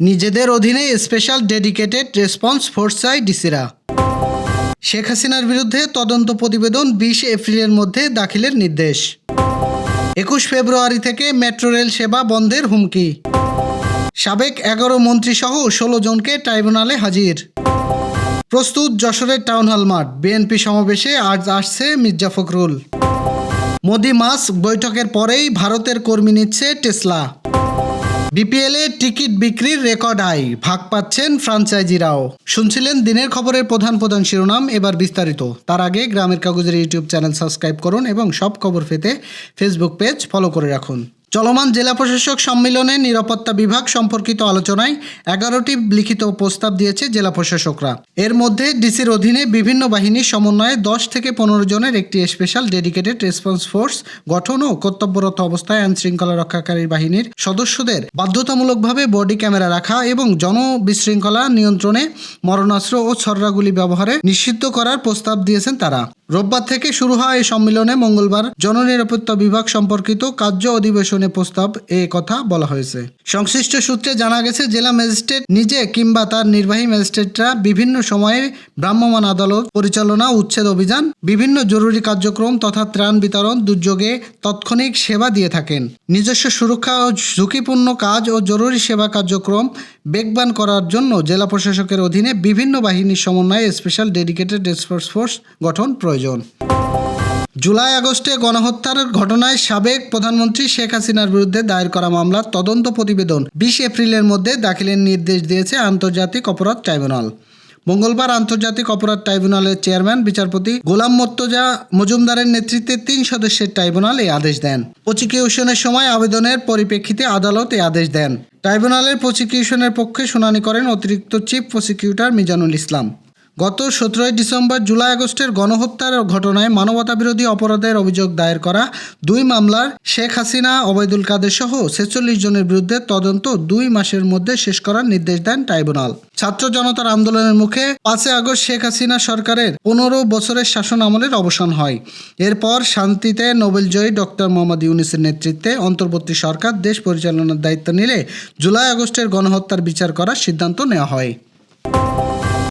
নিজেদের অধীনে special dedicated response force চায় ডিসিরা শেখ হাসিনার বিরুদ্ধে তদন্ত প্রতিবেদন বিশ এপ্রিলের মধ্যে দাখিলের নির্দেশ। একুশ ফেব্রুয়ারি থেকে মেট্রো রেল সেবা বন্ধের হুমকি। সাবেক এগারো মন্ত্রী সহ ষোলো জনকে ট্রাইব্যুনালে হাজির। প্রস্তুত যশোরের টাউন হল মাঠ, বিএনপি সমাবেশে আজ আসছে মির্জা ফখরুল। মোদি মাস বৈঠকের পরেই ভারতের কর্মী নিচ্ছে টেসলা। বিপিএলে টিকিট বিক্রির রেকর্ড হাই ভাগ পাচ্ছেন ফ্রাঞ্চাইজিরাও। শুনছিলেন দিনের খবরের প্রধান প্রধান শিরোনাম, এবার বিস্তারিত। তার আগে গ্রামের কাগজের ইউটিউব চ্যানেল সাবস্ক্রাইব করুন এবং সব খবর পেতে ফেসবুক পেজ ফলো করে রাখুন। চলমান জেলা প্রশাসক সম্মেলনে নিরাপত্তা বিভাগ সম্পর্কিত আলোচনায় এগারোটি লিখিত প্রস্তাব দিয়েছে জেলা প্রশাসকরা। এর মধ্যে ডিসির অধীনে বিভিন্ন বাহিনীর সমন্বয়ে দশ থেকে পনেরো জনের একটি স্পেশাল ডেডিকেটেড রেসপন্স ফোর্স গঠন ও কর্তব্যরত অবস্থায় আইন শৃঙ্খলা রক্ষাকারী বাহিনীর সদস্যদের বাধ্যতামূলকভাবে বডি ক্যামেরা রাখা এবং জনবিশৃঙ্খলা নিয়ন্ত্রণে মরণাস্ত্র ও ছররাগুলি ব্যবহারে নিষিদ্ধ করার প্রস্তাব দিয়েছেন তারা। রোববার থেকে শুরু হয় এই সম্মেলনে মঙ্গলবার জননিরাপত্তা বিভাগ সম্পর্কিত কার্য অধিবেশনে প্রস্তাব এ কথা বলা হয়েছে। সংশ্লিষ্ট সূত্রে জানা গেছে, জেলা ম্যাজিস্ট্রেট নিজে কিংবা তার নির্বাহী ম্যাজিস্ট্রেটরা বিভিন্ন সময়ে ভ্রাম্যমাণ আদালত পরিচালনা উচ্ছেদ অভিযান, বিভিন্ন জরুরি কার্যক্রম তথা ত্রাণ বিতরণ দুর্যোগে তাৎক্ষণিক সেবা দিয়ে থাকেন। নিজস্ব সুরক্ষা ও ঝুঁকিপূর্ণ কাজ ও জরুরি সেবা কার্যক্রম বেগবান করার জন্য জেলা প্রশাসকের অধীনে বিভিন্ন বাহিনীর সমন্বয়ে স্পেশাল ডেডিকেটেড রেসপন্স ফোর্স গঠন প্রয়োজন। জুলাই আগস্টে গণহত্যার ঘটনায় সাবেক প্রধানমন্ত্রী শেখ হাসিনার বিরুদ্ধে দায়ের করা মামলার তদন্ত প্রতিবেদন বিশ এপ্রিলের মধ্যে দাখিলের নির্দেশ দিয়েছে আন্তর্জাতিক অপরাধ ট্রাইব্যুনাল। মঙ্গলবার আন্তর্জাতিক অপরাধ ট্রাইব্যুনালের চেয়ারম্যান, বিচারপতি গোলাম মর্তজা মজুমদারের নেতৃত্বে তিন সদস্যের ট্রাইব্যুনাল এই আদেশ দেন। প্রসিকিউশনের সময় আবেদনের পরিপ্রেক্ষিতে আদালত এই আদেশ দেন। ট্রাইব্যুনালের প্রসিকিউশনের পক্ষে শুনানি করেন অতিরিক্ত চিফ প্রসিকিউটর মিজানুল ইসলাম। গত সতেরোই ডিসেম্বর জুলাই আগস্টের গণহত্যার ঘটনায় মানবতাবিরোধী অপরাধের অভিযোগ দায়ের করা দুই মামলার শেখ হাসিনা অবৈদুল কাদের সহ ছেচল্লিশ জনের বিরুদ্ধে তদন্ত দুই মাসের মধ্যে শেষ করার নির্দেশ দেন ট্রাইব্যুনাল। ছাত্র জনতার আন্দোলনের মুখে পাঁচই আগস্ট শেখ হাসিনা সরকারের পনেরো বছরের শাসন আমলের অবসান হয়। এরপর শান্তিতে নোবেলজয়ী ডক্টর মোহাম্মদ ইউনিসের নেতৃত্বে অন্তর্বর্তী সরকার দেশ পরিচালনার দায়িত্ব নিলে জুলাই আগস্টের গণহত্যার বিচার করার সিদ্ধান্ত নেওয়া হয়।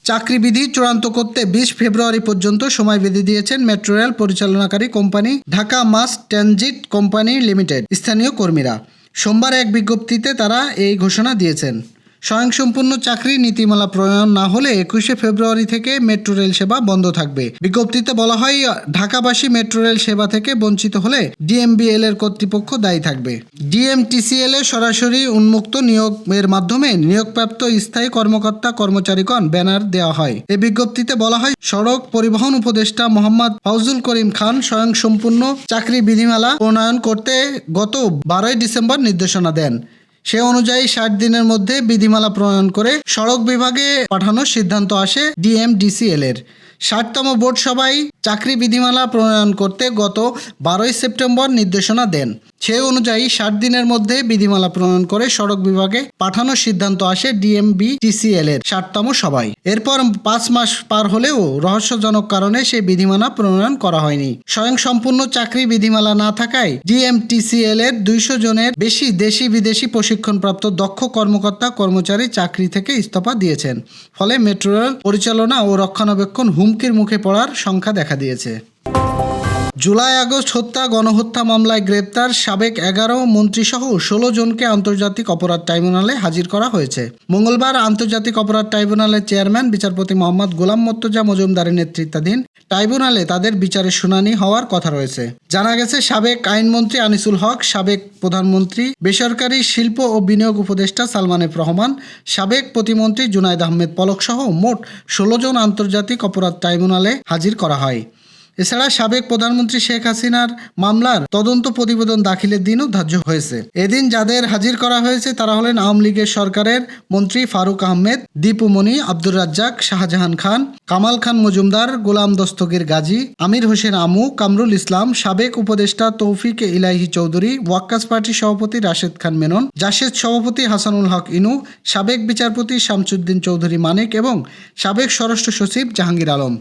চাকরিবিধি চূড়ান্ত করতে বিশ ফেব্রুয়ারি পর্যন্ত সময় বেঁধে দিয়েছেন metro rail পরিচালনাকারী company Dhaka mass transit company limited. স্থানীয় কর্মীরা। সোমবার এক বিজ্ঞপ্তিতে তারা এই ঘোষণা দিয়েছেন। স্বয়ংসম্পূর্ণ চাকরি নীতিমালা প্রণয়ন না হলে একুশে ফেব্রুয়ারি থেকে মেট্রো রেল সেবা বন্ধ থাকবে। বিজ্ঞপ্তিতে বলা হয়, ঢাকাবাসী মেট্রো রেল সেবা থেকে বঞ্চিত হলে ডিএমবিএল এর কর্তৃপক্ষ দায়ী থাকবে। ডিএমটিসিএল এ সরাসরি উন্মুক্ত নিয়োগের মাধ্যমে নিয়োগপ্রাপ্ত স্থায়ী কর্মকর্তা কর্মচারীগণ ব্যানার দেওয়া হয়। এ বিজ্ঞপ্তিতে বলা হয়, সড়ক পরিবহন উপদেষ্টা মোহাম্মদ ফাউজুল করিম খান স্বয়ংসম্পূর্ণ চাকরি বিধিমালা প্রণয়ন করতে গত বারোই ডিসেম্বর নির্দেশনা দেন। সে অনুযায়ী ষাট দিনের মধ্যে বিধিমালা প্রণয়ন করে সড়ক বিভাগে পাঠানোর সিদ্ধান্ত আসে ডিএমডিসিএল এর। ষাটতম বোর্ড সভায় চাকরি বিধিমালা প্রণয়ন করতে গত বারোই সেপ্টেম্বর নির্দেশনা দেন। সে অনুযায়ী ষাট দিনের মধ্যে বিধিমালা প্রণয়ন করে সড়ক বিভাগে পাঠানোর সিদ্ধান্ত আসে ডিএমবি টিসিএল এর ষাটতম সভায়। এরপর পাঁচ মাস পার হলেও রহস্যজনক কারণে সেই বিধিমালা প্রণয়ন করা হয়নি। স্বয়ং সম্পূর্ণ চাকরি বিধিমালা না থাকায় ডিএমটিসিএল এর দুইশো জনের বেশি দেশি বিদেশি প্রশিক্ষণপ্রাপ্ত দক্ষ কর্মকর্তা কর্মচারী চাকরি থেকে ইস্তফা দিয়েছেন। ফলে মেট্রো রেল পরিচালনা ও রক্ষণাবেক্ষণ হুমকির মুখে পড়ার সংখ্যা দেখা দিয়েছে। জুলাই আগস্ট হত্যা, গণহত্যা মামলায় গ্রেপ্তার সাবেক এগারো মন্ত্রীসহ ষোলো জনকে আন্তর্জাতিক অপরাধ ট্রাইব্যুনালে হাজির করা হয়েছে। মঙ্গলবার আন্তর্জাতিক অপরাধ ট্রাইব্যুনালের চেয়ারম্যান, বিচারপতি মোহাম্মদ গোলাম মর্তজা মজুমদারের নেতৃত্বাধীন ট্রাইব্যুনালে তাদের বিচারের শুনানি হওয়ার কথা রয়েছে। জানা গেছে, সাবেক আইনমন্ত্রী আনিসুল হক, সাবেক প্রধানমন্ত্রী, বেসরকারি শিল্প ও বিনিয়োগ উপদেষ্টা সালমান এফ রহমান, সাবেক প্রতিমন্ত্রী জুনায়দ আহমেদ পলক সহ মোট ষোলো জন আন্তর্জাতিক অপরাধ ট্রাইব্যুনালে হাজির করা হয়। এছাড়া সাবেক প্রধানমন্ত্রী শেখ হাসিনার মামলার তদন্ত প্রতিবেদন দাখিলের দিনও ধার্য হয়েছে। এদিন যাদের হাজির করা হয়েছে তারা হলেন আওয়ামী লীগের সরকারের মন্ত্রী ফারুক আহমেদ দীপুমণি আব্দুর রাজ্জাক, শাহজাহান খান, কামাল খান মজুমদার, গোলাম দস্তগীর গাজী, আমির হোসেন আমু, কামরুল ইসলাম, সাবেক উপদেষ্টা তৌফিক ইলাহি চৌধুরী, ওয়াক্কাস পার্টির সভাপতি রাশেদ খান মেনন, জাসেদ সভাপতি হাসানুল হক ইনু, সাবেক বিচারপতি শামসুদ্দিন চৌধুরী মানিক এবং সাবেক স্বরাষ্ট্র সচিব জাহাঙ্গীর আলম।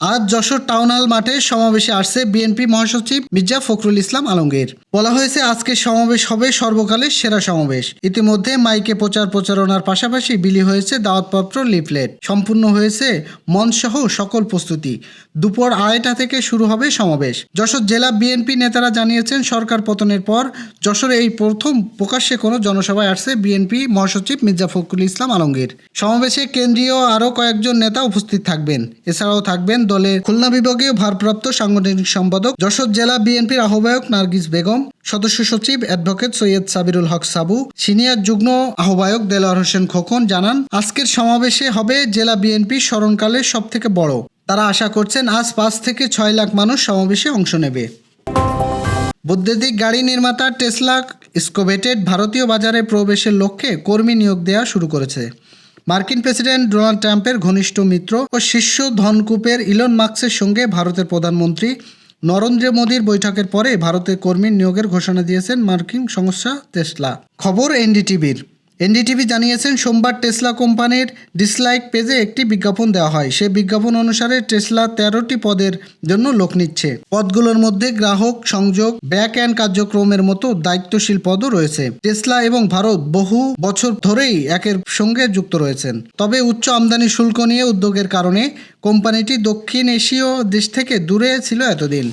আজ যশোর টাউন হল মাঠে সমাবেশে আসছে বিএনপি মহাসচিব মির্জা ফখরুল ইসলাম আলমগীর। বলা হয়েছে আজকে সমাবেশ হবে সর্বকালের সেরা সমাবেশ। ইতিমধ্যে মাইকে প্রচার প্রচারণার পাশাপাশি বিলি হয়েছে দাওয়াতপত্র, লিফলেট। সম্পূর্ণ হয়েছে মঞ্চসহ সকল প্রস্তুতি। দুপুর আড়াইটা থেকে শুরু হবে সমাবেশ। যশোর জেলা বিএনপি নেতারা জানিয়েছেন, সরকার পতনের পর যশোরে এই প্রথম প্রকাশ্যে কোনো জনসভায় আসছে বিএনপি মহাসচিব মির্জা ফখরুল ইসলাম আলমগীর। সমাবেশে কেন্দ্রীয় আরও কয়েকজন নেতা উপস্থিত থাকবেন। এছাড়াও থাকবেন দলের খুলনা বিভাগীয় ভারপ্রাপ্ত সাংগঠনিক সম্পাদক, যশোর জেলা বিএনপির আহ্বায়ক নার্গিস বেগম, সদস্য সচিব অ্যাডভোকেট সৈয়দ সাবিরুল হক সাবু, সিনিয়র যুগ্ম আহ্বায়ক দেলোয়ার হোসেন খোকন জানান, আজকের সমাবেশে হবে জেলা বিএনপি স্মরণকালের সব থেকে বড়। তারা আশা করছেন আজ পাঁচ থেকে ছয় লাখ মানুষ সমাবেশে অংশ নেবে। বৈদ্যুতিক গাড়ি নির্মাতা টেসলা স্কোভেটেড ভারতীয় বাজারে প্রবেশের লক্ষ্যে কর্মী নিয়োগ দেওয়া শুরু করেছে। মার্কিন প্রেসিডেন্ট ডোনাল্ড ট্রাম্পের ঘনিষ্ঠ মিত্র ও শীর্ষ ধনকূপের ইলন মার্কসের সঙ্গে ভারতের প্রধানমন্ত্রী নরেন্দ্র মোদীর বৈঠকের পরে ভারতে কর্মী নিয়োগের ঘোষণা দিয়েছেন মার্কিন সংস্থা টেসলা। খবর এনডিটিভির। এনডিটিভি জানিয়েছেন, সোমবার টেসলা কোম্পানির ডিসলাইক পেজে একটি বিজ্ঞাপন দেওয়া হয়। সেই বিজ্ঞাপন অনুসারে টেসলা তেরোটি পদের জন্য লোক নিচ্ছে। পদগুলোর মধ্যে গ্রাহক, সংযোগ, ব্যাক অ্যান্ড কার্যক্রমের মতো দায়িত্বশীল পদও রয়েছে। টেসলা এবং ভারত বহু বছর ধরেই একের সঙ্গে যুক্ত রয়েছেন। তবে উচ্চ আমদানি শুল্ক নিয়ে উদ্যোগের কারণে কোম্পানিটি দক্ষিণ এশীয় দেশ থেকে দূরে ছিল এতদিন।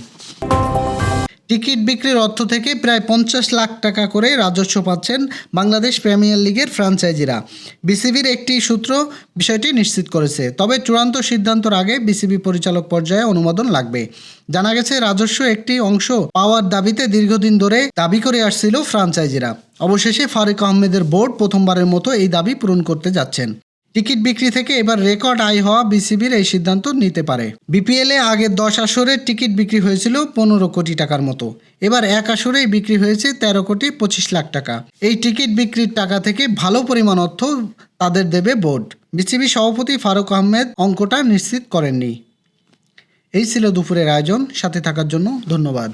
টিকিট বিক্রির অর্থ থেকে প্রায় পঞ্চাশ লাখ টাকা করে রাজস্ব পাচ্ছেন বাংলাদেশ প্রিমিয়ার লিগের ফ্র্যাঞ্চাইজিরা বিসিবির একটি সূত্র বিষয়টি নিশ্চিত করেছে। তবে চূড়ান্ত সিদ্ধান্তর আগে বিসিবি পরিচালক পর্যায়ে অনুমোদন লাগবে। জানা গেছে, রাজস্ব একটি অংশ পাওয়ার দাবিতে দীর্ঘদিন ধরে দাবি করে আসছিল ফ্র্যাঞ্চাইজিরা অবশেষে ফারুক আহমেদের বোর্ড প্রথমবারের মতো এই দাবি পূরণ করতে যাচ্ছেন। টিকিট বিক্রি থেকে এবার রেকর্ড আয় হওয়া বিসিবির এই সিদ্ধান্ত নিতে পারে। বিপিএলে আগে দশ আসরের টিকিট বিক্রি হয়েছিল পনেরো কোটি টাকার মতো। এবার এক আসরেই বিক্রি হয়েছে তেরো কোটি পঁচিশ লাখ টাকা। এই টিকিট বিক্রির টাকা থেকে ভালো পরিমাণ অর্থ তাদের দেবে বোর্ড। বিসিবি সভাপতি ফারুক আহমেদ অঙ্কটা নিশ্চিত করেননি। এই ছিল দুপুরের আয়োজন। সাথে থাকার জন্য ধন্যবাদ।